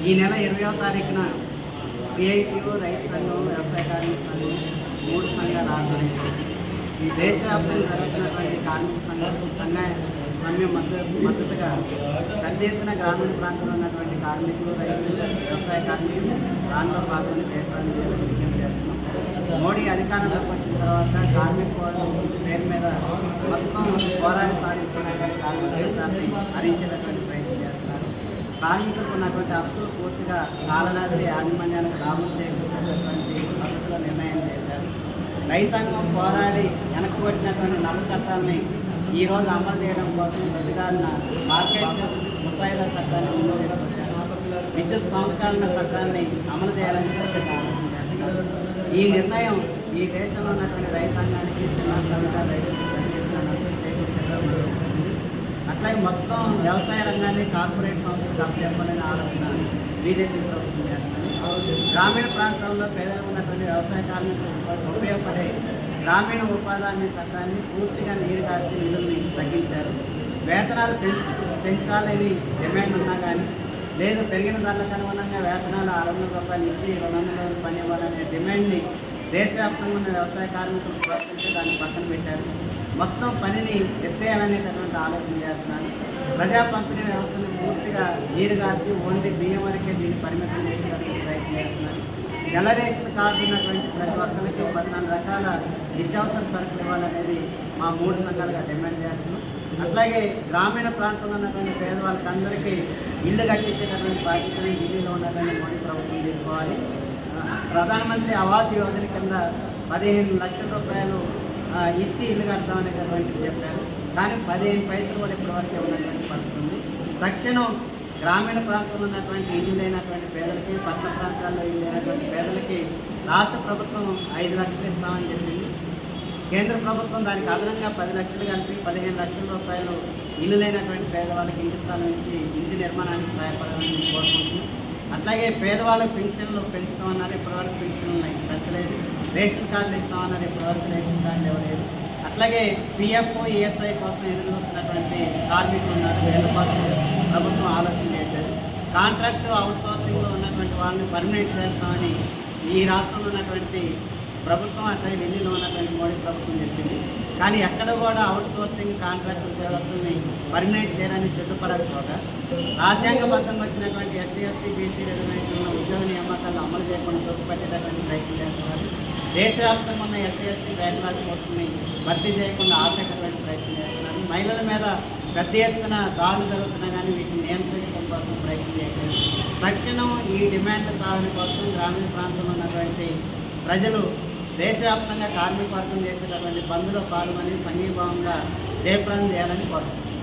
ఈ నెల ఇరవయో తారీఖున సిఐటియు రైతు సంఘం వ్యవసాయ కార్మిక సంఘం మూడు సంఘాల ఆధ్వర్యంలో ఈ దేశవ్యాప్తంగా జరుగుతున్నటువంటి కార్మిక సంఘం సంఘ సమ్మె మద్దతు మద్దతుగా పెద్ద ఎత్తున గ్రామీణ ప్రాంతంలో ఉన్నటువంటి కార్మికులు రైతులు వ్యవసాయ కార్మికులు దానిలో పాల్గొని చేపట్టడం విజ్ఞప్తి చేస్తున్నాం మోడీ అధికారంలోకి వచ్చిన తర్వాత కార్మిక పేరు మీద మొత్తం పోరాట స్థానిస్తున్నటువంటి కార్మికులు హరించినటువంటి కార్మికులకు ఉన్నటువంటి హక్కులు పూర్తిగా కాలరాత్రి యాజమాన్యాలకు లాభం చేకూర్చేటటువంటి పద్ధతిలో నిర్ణయం చేశారు. రైతాంగం పోరాడి వెనకబడినటువంటి నల్ల చట్టాలని ఈ రోజు అమలు చేయడం కోసం ప్రతిదారిన మార్కెట్ ముసాయిదా చట్టాన్ని విద్యుత్ సంస్కరణ చట్టాన్ని అమలు చేయాలని ఈ నిర్ణయం ఈ దేశంలో ఉన్నటువంటి రైతాంగానికి చిన్న రైతులకు అట్లాగే మొత్తం వ్యవసాయ రంగాన్ని కార్పొరేట్ సంస్థలు అప్పచెప్పాలనే ఆలోచన బీజేపీ ప్రభుత్వం చేస్తుంది. గ్రామీణ ప్రాంతాల్లో పేదలు ఉన్నటువంటి వ్యవసాయ కార్మికులకు ఉపయోగపడే గ్రామీణ ఉపాధి హామీ చట్టాన్ని పూర్తిగా నీరు కాల్చి నిధుల్ని తగ్గించారు. వేతనాలు పెంచి పెంచాలని డిమాండ్ ఉన్నా కానీ లేదు పెరిగిన ధరలకు అనుగుణంగా వేతనాలు ఆరు వందల రూపాయలు ఇచ్చి రెండు వందల పని ఇవ్వాలనే డిమాండ్ని దేశవ్యాప్తంగా ఉన్న వ్యవసాయ కార్మికులు ప్రోత్సహించే దాన్ని పక్కన పెట్టారు. మొత్తం పనిని ఎత్తేయాలనేటటువంటి ఆలోచన చేస్తున్నారు. ప్రజా పంపిణీ వ్యవస్థను పూర్తిగా నీరు కాల్చి ఓన్లీ బియ్యం వరకే దీన్ని పరిమితం చేసేటటువంటి ప్రయత్నం చేస్తున్నారు. నెల రేషన్ కార్డు ఉన్నటువంటి ప్రతి ఒక్కరికి పద్నాలుగు రకాల నిత్యావసర సరుకులు ఇవ్వాలనేది మా మూడు సంఘాలుగా డిమాండ్ చేస్తున్నాం. అట్లాగే గ్రామీణ ప్రాంతంలో ఉన్నటువంటి పేదవాళ్ళకి అందరికీ ఇల్లు కట్టించేటటువంటి బాధ్యతని ఢిల్లీలో ఉన్నటువంటి మోడీ ప్రభుత్వం తీసుకోవాలి. ప్రధానమంత్రి ఆవాస్ యోజన కింద పదిహేను లక్షల రూపాయలు ఇచ్చి ఇల్లు కడతామనేటటువంటి చెప్పారు. కానీ పదిహేను పైసలు కూడా ఇప్పటివరకు ఉన్నటువంటి పడుతుంది తక్షణం గ్రామీణ ప్రాంతంలో ఉన్నటువంటి ఇల్లు లేనటువంటి పేదలకి పట్టణ ప్రాంతాల్లో ఇల్లు లేనటువంటి పేదలకి రాష్ట్ర ప్రభుత్వం ఐదు లక్షలు ఇస్తామని చెప్పింది. కేంద్ర ప్రభుత్వం దానికి అదనంగా పది లక్షలు కలిపి పదిహేను లక్షల రూపాయలు ఇల్లు లేనటువంటి పేదవాళ్ళకి ఇంటి స్థలం ఇచ్చి ఇంటి నిర్మాణానికి సహాయపడాలని కోరుకుంటున్నాం. అట్లాగే పేదవాళ్ళకి పెన్షన్లు పెంచుతామన్నారు ఇప్పటివరకు పెన్షన్లు ఉన్నాయి. పెంచలేదు. రేషన్ కార్డులు ఇస్తామన్నారు ఇప్పటివరకు రేషన్ కార్డులు ఇవ్వలేదు. అట్లాగే పిఎఫ్ ఈఎస్ఐ కోసం ఎదురు చూస్తున్నటువంటి కార్మికులు ఉన్నారు. వీళ్ళ కోసం ప్రభుత్వం ఆలోచన చేశారు. కాంట్రాక్ట్ అవుట్సోర్సింగ్లో ఉన్నటువంటి వాళ్ళని పర్మనెంట్ చేస్తామని ఈ రాష్ట్రంలో ఉన్నటువంటి ప్రభుత్వం అట్లాగే ఢిల్లీలో ఉన్నటువంటి మోడీ ప్రభుత్వం కానీ ఎక్కడ కూడా అవుట్సోర్సింగ్ కాంట్రాక్ట్ సేవకుల్ని పర్మినెంట్ చేయడానికి సిద్ధపడకపోగా రాజ్యాంగబద్ధం వచ్చినటువంటి ఎస్సీ ఎస్టీ బీసీ రిజర్వేషన్ల ఉద్యోగ నియామకాలను అమలు చేయకుండా తొక్కుపట్టేటటువంటి ప్రయత్నం చేస్తున్నారు. దేశవ్యాప్తంగా ఉన్న ఎస్సీ ఎస్టీ బ్యాక్లాగ్ పోస్టుని భర్తీ చేయకుండా ఆపేటటువంటి ప్రయత్నం చేస్తున్నారు. మహిళల మీద పెద్ద ఎత్తున దాడులు జరుగుతున్నా కానీ వీటిని నియంత్రించడం కోసం ప్రయత్నం చేయలేదు తక్షణం ఈ డిమాండ్ సాధన కోసం గ్రామీణ ప్రాంతంలో ఉన్నటువంటి ప్రజలు దేశవ్యాప్తంగా కార్మిక వర్గం చేసేటటువంటి బంద్లో పాల్గొని సంఘీభావంగా జయప్రదం చేయాలని కోరుతున్నాను